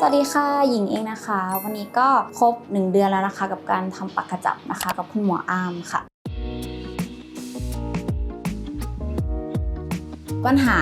สวัสดีค่ะหญิงเองนะคะ วันนี้ก็ครบ 1 เดือนแล้วนะคะ กับการทำปากกระจับนะคะ กับคุณหมออามค่ะ ปัญหา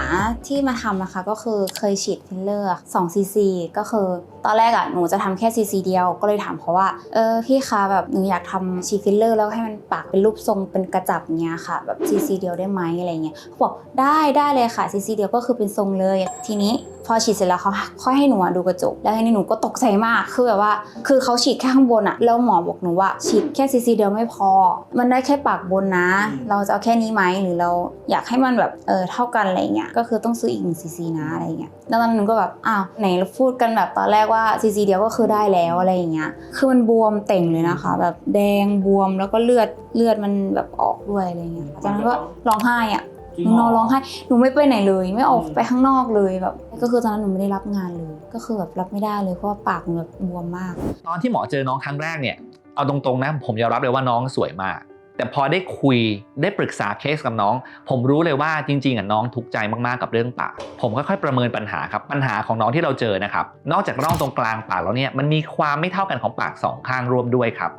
ที่มาทำนะคะก็คือเคยฉีดฟิลเลอร์2ซีซีก็คือตอนแรกอะหนูจะทำแค่ซีซีเดียวก็เลยถามเขาว่าเออพี่คะแบบหนูอยากทำฉีดฟิลเลอร์แล้วให้มันปากเป็นรูปทรงเป็นกระจับเงี้ยค่ะแบบซีซีเดียวได้ไหมอะไรเงี้ยเขาบอกได้ได้เลยค่ะซีซีเดียวก็คือเป็นทรงเลย ทีนี้พอฉีดเสร็จแล้วเขาค่อยให้หนูอะดูกระจก แล้วทีนี้หนูก็ตกใจมากคือแบบว่า คือเขาฉีดแค่ข้างบนอะแล้วหมอบอกหนูว่าฉีดแค่ซีซีเดียวไม่พอ มันได้แค่ปากบนนะอืมเราจะเอาแค่นี้ไหมหรือเราอยากให้มันแบบเออเท่ากันอะไรเงี้ยก็คือต้องซื้ออีกหนึ่งซีซีนะอะไรเงี้ยแล้วตอนนั้นหนูก็แบบอ้าวไหนเราพูดกันแบบตอนแรกว่าซีซีเดียวก็คือได้แล้วอะไรอย่างเงี้ยคือมันบวมเต่งเลยนะคะ แบบแดงบวมแล้วก็เลือดเลือดมันแบบออกด้วยอะไรเงี้ยตอนนั้นก็ร้องไห้อะจริหงนูเหนอนร้องไห้ หนูไม่ไปไหนเลย ไม่ออกอืมไปข้างนอกเลยแบบ ก็คือตอนนั้นหนูไม่ได้รับงานเลย ก็คือแบบรับไม่ได้เลยเพราะว่าปากหนูแบบบวมมาก ตอนที่หมอเจอน้องครั้งแรกเนี่ย เอาตรงๆนะผมยอมรับเลยว่าน้องสวยมาก แต่พอได้คุยได้ปรึกษาเคสกับน้อง ผมรู้เลยว่าจริงๆอะน้องทุกข์ใจมากๆกับเรื่องปากผมค่อยๆประเมินปัญหาครับปัญหาของน้องที่เราเจอนะครับนอกจากร่องตรงกลางปากแล้วเนี่ยมันมีความไม่เท่ากันของปากสองข้างร่วมด้วยครับ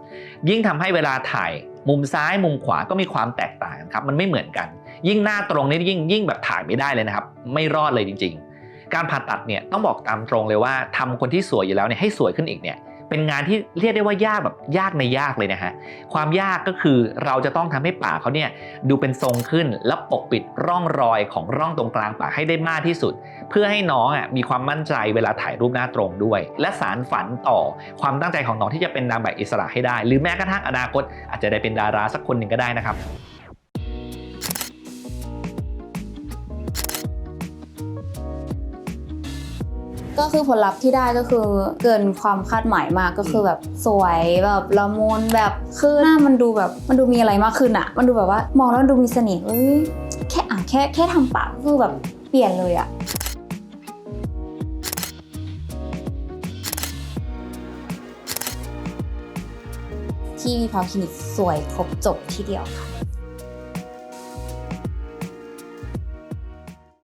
ยิ่งทำให้เวลาถ่ายมุมซ้ายมุมขวาก็มีความแตกต่างกันครับมันไม่เหมือนกัน ยิ่งหน้าตรงนี่ยิ่งยิ่งแบบถ่ายไม่ได้เลยนะครับ ไม่รอดเลยจริง ๆ การผ่าตัดเนี่ยต้องบอกตามตรงเลยว่าทำคนที่สวยอยู่แล้วเนี่ยให้สวยขึ้นอีกเนี่ย เป็นงานที่เรียกได้ว่ายากแบบยากในยากเลยนะฮะ ความยากก็คือเราจะต้องทำให้ปากเขาเนี่ยดูเป็นทรงขึ้นและปกปิดร่องรอยของร่องตรงกลางปากให้ได้มากที่สุด เพื่อให้น้องอะมีความมั่นใจเวลาถ่ายรูปหน้าตรงด้วย และสารฝันต่อความตั้งใจของน้องที่จะเป็นนางแบบอิสระให้ได้ หรือแม้กระทั่งอนาคตอาจจะได้เป็นดาราสักคนหนึ่งก็ได้นะครับ ก็คือผลลัพธ์ที่ได้ก็คือเกินความคาดหมายมากก็คือแบบสวยแบบละมุนแบบคือหน้ามันดูแบบมันดูมีอะไรมากขึ้นอะมันดูแบบว่ามองแล้วมันดูมีเสน่ห์เอ้ยแค่อะแค่แค่ทำปากก็คือแบบเปลี่ยนเลยอะที่วีพาวคลินิกสวยครบจบที่เดียวค่ะ